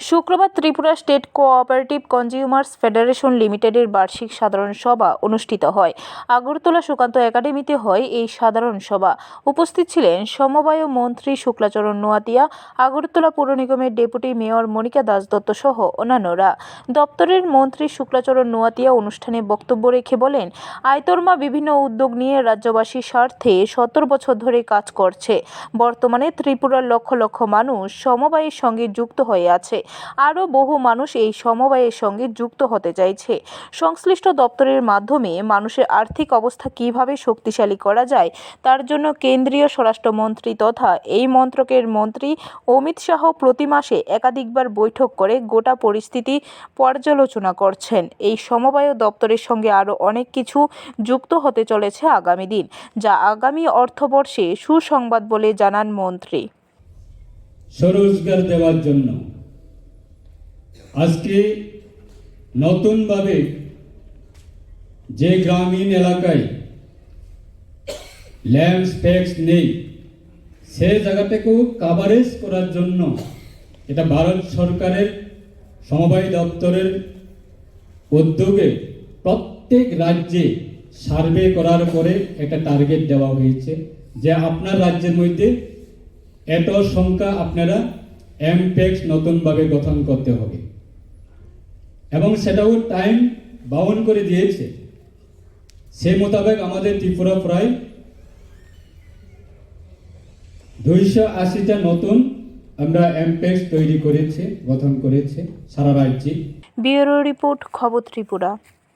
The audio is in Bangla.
শুক্রবার Tripura state cooperative consumers federation লিমিটেডের বার্ষিক সাধারণ সভা অনুষ্ঠিত হয়। আগরতলা সুকান্ত একাডেমিতে হয় এই সাধারণ সভা। উপস্থিত ছিলেন সমবায় মন্ত্রী শুক্লাচরণ নোয়াতিয়া, আগরতলা পৌর নিগমের ডেপুটি মেয়র মনিকা দাস দত্ত সহ অন্যান্যরা। দপ্তরের মন্ত্রী শুক্লাচরণ নোয়াতিয়া অনুষ্ঠানে বক্তব্য রেখে বলেন, আয়তরমা বিভিন্ন উদ্যোগ নিয়ে রাজ্যবাসীর স্বার্থে সত্তর বছর ধরে কাজ করছে। বর্তমানে ত্রিপুরার লক্ষ লক্ষ মানুষ সমবায়ের সঙ্গে যুক্ত হয়ে আছে। আরও বহু মানুষ এই সমবায়ের সঙ্গে যুক্ত হতে চাইছে। সংশ্লিষ্ট দপ্তরের মাধ্যমে মানুষের আর্থিক অবস্থা কীভাবে শক্তিশালী করা যায়, তার জন্য কেন্দ্রীয় স্বরাষ্ট্রমন্ত্রী তথা এই মন্ত্রকের মন্ত্রী অমিত শাহ প্রতি মাসে একাধিকবার বৈঠক করে গোটা পরিস্থিতি পর্যালোচনা করছেন। এই সমবায় দপ্তরের সঙ্গে আরও অনেক কিছু যুক্ত হতে চলেছে আগামী দিন, যা আগামী অর্থবর্ষে সুসংবাদ বলে জানান মন্ত্রী। স্বরোজগার দেওয়ার জন্য আজকে নতুনভাবে যে গ্রামীণ এলাকায় ল্যান্ড ট্যাক্স নেই, সে জায়গাটাকেও কাভারেজ করার জন্য এটা ভারত সরকারের সমবায় দপ্তরের উদ্যোগে প্রত্যেক রাজ্যে সার্ভে করার পরে একটা টার্গেট দেওয়া হয়েছে যে আপনার রাজ্যের মধ্যে এত সংখ্যা আপনারা এমপ্যাক্স নতুনভাবে গঠন করতে হবে। এবং সেটাও টাইম বাউন করে দিয়েছে। সে মোতাবেক আমাদের ত্রিপুরা প্রায় দুইশো আশিটা নতুন আমরা এমপেক্স তৈরি করেছে, গঠন করেছে সারা রাজ্যে। ব্যুরো রিপোর্ট, খবর ত্রিপুরা।